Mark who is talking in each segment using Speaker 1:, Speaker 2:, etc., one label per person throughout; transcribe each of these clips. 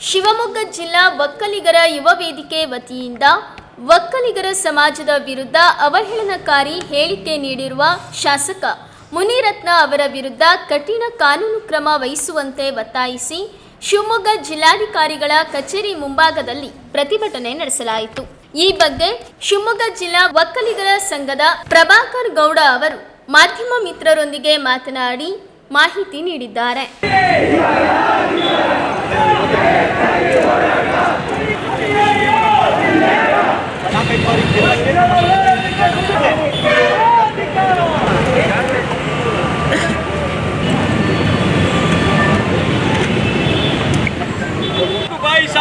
Speaker 1: ಶಿವಮೊಗ್ಗ ಜಿಲ್ಲಾ ಒಕ್ಕಲಿಗರ ಯುವ ವೇದಿಕೆ ವತಿಯಿಂದ ಒಕ್ಕಲಿಗರ ಸಮಾಜದ ವಿರುದ್ಧ ಅವಹೇಳನಕಾರಿ ಹೇಳಿಕೆ ನೀಡಿರುವ ಶಾಸಕ ಮುನಿರತ್ನ ಅವರ ವಿರುದ್ಧ ಕಠಿಣ ಕಾನೂನು ಕ್ರಮ ವಹಿಸುವಂತೆ ಒತ್ತಾಯಿಸಿ ಶಿವಮೊಗ್ಗ ಜಿಲ್ಲಾಧಿಕಾರಿಗಳ ಕಚೇರಿ ಮುಂಭಾಗದಲ್ಲಿ ಪ್ರತಿಭಟನೆ ನಡೆಸಲಾಯಿತು. ಈ ಬಗ್ಗೆ ಶಿವಮೊಗ್ಗ ಜಿಲ್ಲಾ ಒಕ್ಕಲಿಗರ ಸಂಘದ ಪ್ರಭಾಕರ್ ಗೌಡ ಅವರು ಮಾಧ್ಯಮ ಮಿತ್ರರೊಂದಿಗೆ ಮಾತನಾಡಿ ಮಾಹಿತಿ ನೀಡಿದ್ದಾರೆ.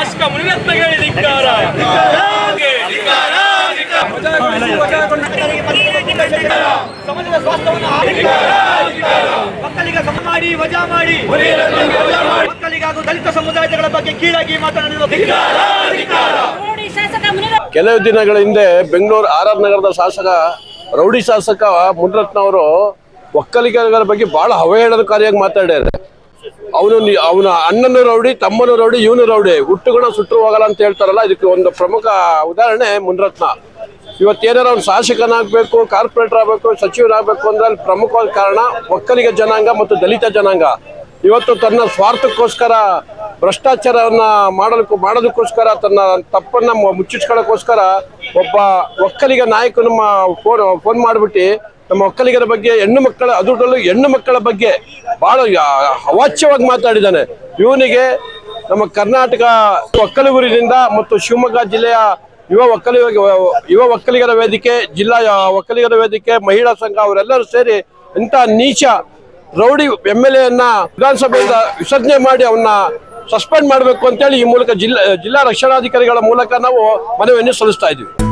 Speaker 2: ಬಾಯಿ ಶಾಸಕ ಮುನಿರತ್ನಗೆ ಧಿಕ್ಕಾರ. ಸಮಾಜದ ಸ್ವಾಸ್ಥ್ಯವನ್ನು ಮಕ್ಕಳಿಗೆ ಸಮ ಮಾಡಿ ವಜಾ ಮಾಡಿ ಮಕ್ಕಳಿಗೆ ಹಾಗೂ ದಲಿತ ಸಮುದಾಯಗಳ ಬಗ್ಗೆ ಕೀಳಾಗಿ ಮಾತನಾಡಿರುವ
Speaker 3: ಕೆಲವು ದಿನಗಳ ಹಿಂದೆ ಬೆಂಗಳೂರು ಆರ್ ಆರ್ ನಗರದ ಶಾಸಕ, ರೌಡಿ ಶಾಸಕ ಮುನಿರತ್ನ ಅವರು, ಒಕ್ಕಲಿಗರ ಬಗ್ಗೆ ಬಹಳ ಅವಹೇಳನಕಾರಿಯಾಗಿ ಮಾತಾಡ್ಯಾರೆ. ಅವನು ಅವನ ಅಣ್ಣನ ರೌಡಿ, ತಮ್ಮನ ರೌಡಿ, ಇವನು ರೌಡಿ. ಹುಟ್ಟುಗುಣ ಸುಟ್ಟರು ಹೋಗಲ್ಲ ಅಂತ ಹೇಳ್ತಾರಲ್ಲ, ಇದಕ್ಕೆ ಒಂದು ಪ್ರಮುಖ ಉದಾಹರಣೆ ಮುನ್ರತ್ನ. ಇವತ್ತೇನಾರ ಅವ್ನು ಶಾಸಕನಾಗಬೇಕು, ಕಾರ್ಪೊರೇಟರ್ ಆಗಬೇಕು ಸಚಿವರಾಗಬೇಕು ಅಂದ್ರೆ ಅಲ್ಲಿ ಪ್ರಮುಖವಾದ ಕಾರಣ ಒಕ್ಕಲಿಗ ಜನಾಂಗ ಮತ್ತು ದಲಿತ ಜನಾಂಗ. ಇವತ್ತು ತನ್ನ ಸ್ವಾರ್ಥಕ್ಕೋಸ್ಕರ, ಭ್ರಷ್ಟಾಚಾರವನ್ನ ಮಾಡಲಿಕ್ಕೆ ಮಾಡೋದಕ್ಕೋಸ್ಕರ, ತನ್ನ ತಪ್ಪನ್ನ ಮುಚ್ಚಿಸ್ಕೊಳ್ಳೋಕ್ಕೋಸ್ಕರ ಒಬ್ಬ ಒಕ್ಕಲಿಗ ನಾಯಕನ ಫೋನ್ ಫೋನ್ ಮಾಡಿಬಿಟ್ಟು ನಮ್ಮ ಒಕ್ಕಲಿಗರ ಬಗ್ಗೆ, ಹೆಣ್ಣು ಮಕ್ಕಳ, ಅದರಲ್ಲೂ ಹೆಣ್ಣು ಮಕ್ಕಳ ಬಗ್ಗೆ ಬಹಳ ಅವಾಚ್ಯವಾಗಿ ಮಾತಾಡಿದ್ದಾನೆ. ಇವನಿಗೆ ನಮ್ಮ ಕರ್ನಾಟಕ ಒಕ್ಕಲಿಗೂರಿನಿಂದ ಮತ್ತು ಶಿವಮೊಗ್ಗ ಜಿಲ್ಲೆಯ ಯುವ ಒಕ್ಕಲಿ, ಯುವ ಒಕ್ಕಲಿಗರ ವೇದಿಕೆ, ಜಿಲ್ಲಾ ಒಕ್ಕಲಿಗರ ವೇದಿಕೆ, ಮಹಿಳಾ ಸಂಘ, ಅವರೆಲ್ಲರೂ ಸೇರಿ ಇಂಥ ನೀಚ ರೌಡಿ ಎಂ ಎಲ್ ಎನ್ನ ವಿಧಾನಸಭೆಯಿಂದ ವಿಸರ್ಜನೆ ಮಾಡಿ ಅವನ್ನ ಸಸ್ಪೆಂಡ್ ಮಾಡಬೇಕು ಅಂತೇಳಿ ಈ ಮೂಲಕ ಜಿಲ್ಲಾ ಜಿಲ್ಲಾ ರಕ್ಷಣಾಧಿಕಾರಿಗಳ ಮೂಲಕ ನಾವು ಮನವಿಯನ್ನು ಸಲ್ಲಿಸ್ತಾ ಇದ್ದೀವಿ.